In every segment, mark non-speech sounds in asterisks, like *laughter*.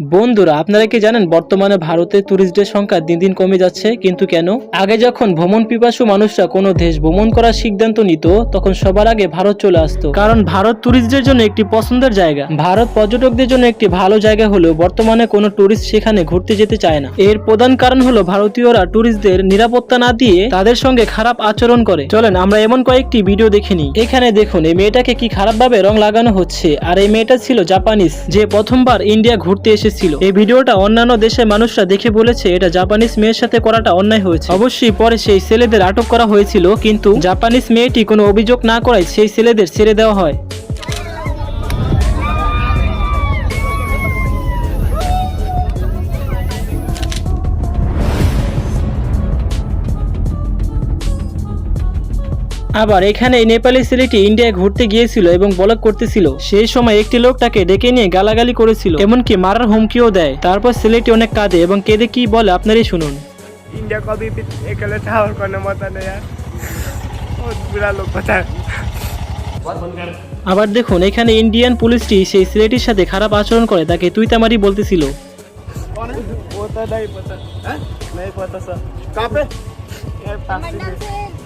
বন্ধুরা, আপনারা কি জানেন, বর্তমানে ভারতে ট্যুরিস্টদের সংখ্যা দিন দিন কমে যাচ্ছে, কিন্তু কেন? আগে যখন ভ্রমণ পিপাসু মানুষরা কোনো দেশ ভ্রমণ করার সিদ্ধান্ত নিত, তখন সবার আগে ভারত চলে আসতো। কারণ ভারত ট্যুরিস্টদের জন্য একটি পছন্দের জায়গা। ভারত পর্যটকদের জন্য একটি ভালো জায়গা হলেও বর্তমানে কোনো ট্যুরিস্ট সেখানে ঘুরতে যেতে চায় না। এর প্রধান কারণ হলো ভারতীয়রা ট্যুরিস্টদের নিরাপত্তা না দিয়ে তাদের সঙ্গে খারাপ আচরণ করে। চলেন, আমরা এমন কয়েকটি ভিডিও দেখে নিই। এখানে দেখুন, এই মেয়েটাকে কি খারাপভাবে রং লাগানো হচ্ছে, আর এই মেয়েটা ছিল জাপানিজ, যে প্রথমবার ইন্ডিয়া ঘুরতে এসেছিল। এই ভিডিওটা অন্যান্য দেশের মানুষরা দেখে বলেছে, এটা জাপানিজ মেয়ের সাথে করাটা অন্যায় হয়েছে। অবশ্যই পরে সেই ছেলেদের আটক করা হয়েছিল, কিন্তু জাপানিজ মেয়েটি কোনো অভিযোগ না করায় সেই ছেলেদের ছেড়ে দেওয়া হয়। আবার এখানে এই নেপালি ছেলেটি ইন্ডিয়ায় ঘুরতে গিয়েছিল এবং ব্লগ করতেছিল সেই সময় একটি লোক তাকে ডেকে নিয়ে গালাগালি করেছিল এমনকি মারার হুমকিও দেয় তারপর ছেলেটি অনেক কাঁদে এবং কেঁদে কি বলে আপনারই শুনুন इंडिया को भी अकेले ट्रैवल करने मत आना यार बहुत बुरा लोग पता है আবার দেখুন এখানে ইন্ডিয়ান পুলিশটি সেই ছেলেটির সাথে খারাপ আচরণ করে তাকে তুইতামারি বলতেছিল वो तो नहीं पता नहीं पता सर कहाँ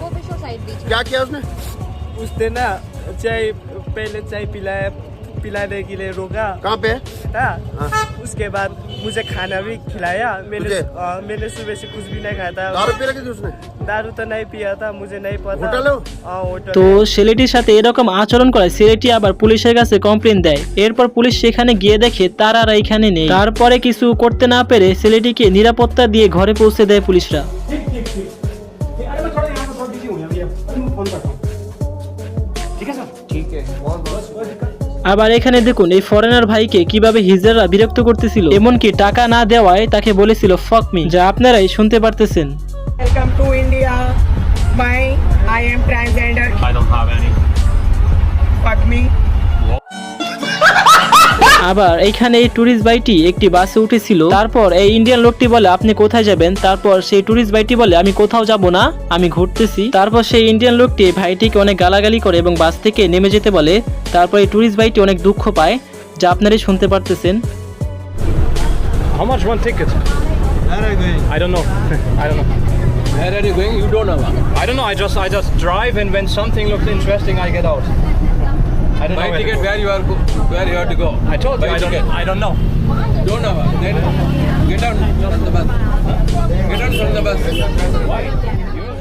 पे यार पास ही मंडल में। से गोपेश्वर साइड बीच में क्या किया उसने उसने ना चाय पहले चाय पिलाया पिलाने के लिए रोका कहाँ पे था हाँ। उसके बाद मुझे खाना भी खिलाया मैंने तुझे? आ, मैंने सुबह से कुछ भी नहीं खाया था दारू पी रखी थी उसने दारू तो नहीं पिया था मुझे नहीं पता होटल है वो? हाँ होटल তো है। ছেলেটির সাথে এরকম আচরণ করে ছেলেটি আবার পুলিশের কাছে কমপ্লেন দেয় এরপর পুলিশ সেখানে গিয়ে দেখে তার আর এখানে নেই তারপরে কিছু করতে না পেরে ছেলেটিকে নিরাপত্তা দিয়ে ঘরে পৌঁছে দেয় পুলিশরা আবার এখানে দেখুন এই ফরেনার ভাইকে কীভাবে হিজড়ারা বিরক্ত করতেছিল। এমনকি টাকা না দেওয়ায় তাকে বলেছিল ফকমি যা আপনারাই শুনতে পারতেছেন। Me. আবার এইখানে এই ট্যুরিস্ট বাইটি একটি বাসে উঠেছিল তারপর এই ইন্ডিয়ান লোকটি বলে আপনি কোথায় যাবেন তারপর সেই ট্যুরিস্ট বাইটি বলে আমি কোথাও যাব না আমি ঘুরতেছি তারপর সেই ইন্ডিয়ান লোকটি ভাইটিকে অনেক গালাগালি করে এবং বাস থেকে নেমে যেতে বলে তারপর এই ট্যুরিস্ট বাইটি অনেক দুঃখ পায় যা আপনারাই শুনতে পারতেছেন How much one ticket? Where are you going? I don't know. *laughs* I don't know. Where are you going? You don't know. I don't know. I just I just drive and when something looks interesting, I get out. I don't Buy know. ticket where you are go, where you have to go. I told buy you I don't. ticket. I don't know. Don't know. Then get out from the bus. Get out from the bus. Why?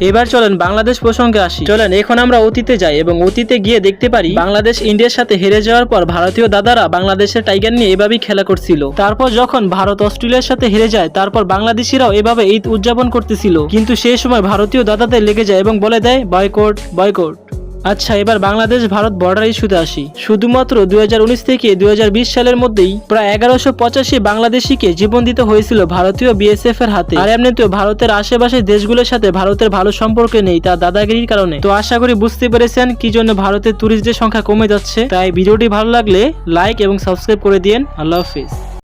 এবার চলেন বাংলাদেশ প্রসঙ্গে আসি চলেন এখন আমরা অতীতে যাই এবং অতীতে গিয়ে দেখতে পারি বাংলাদেশ ইন্ডিয়ার সাথে হেরে যাওয়ার পর ভারতীয় দাদারা বাংলাদেশের টাইগার নিয়ে এভাবেই খেলা করছিল তারপর যখন ভারত অস্ট্রেলিয়ার সাথে হেরে যায় তারপর বাংলাদেশিরাও এভাবে ঈদ উদযাপন করতেছিল কিন্তু সেই সময় ভারতীয় দাদাদের লেগে যায় এবং বলে দেয় বয়কট বয়কট আচ্ছা এবার বাংলাদেশ, ভারত বর্ডার ইস্যুতে আসি। শুধুমাত্র দুই হাজার উনিশ থেকে দুই হাজার বিশ সালের মধ্যেই প্রায় এগারোশো পঁচাশি বাংলাদেশিকে জীবন দিতে হয়েছিল ভারতীয় বিএসএফ এর হাতে। আর এমনিতেও ভারতের আশেপাশের দেশগুলোর সাথে ভারতের ভালো সম্পর্ক নেই তার দাদাগিরির কারণে। তো আশা করি বুঝতে পেরেছেন কি জন্য ভারতের ট্যুরিস্টদের সংখ্যা কমে যাচ্ছে। তাই ভিডিওটি ভালো লাগলে লাইক এবং সাবস্ক্রাইব করে দিন আল্লাহ হাফিজ।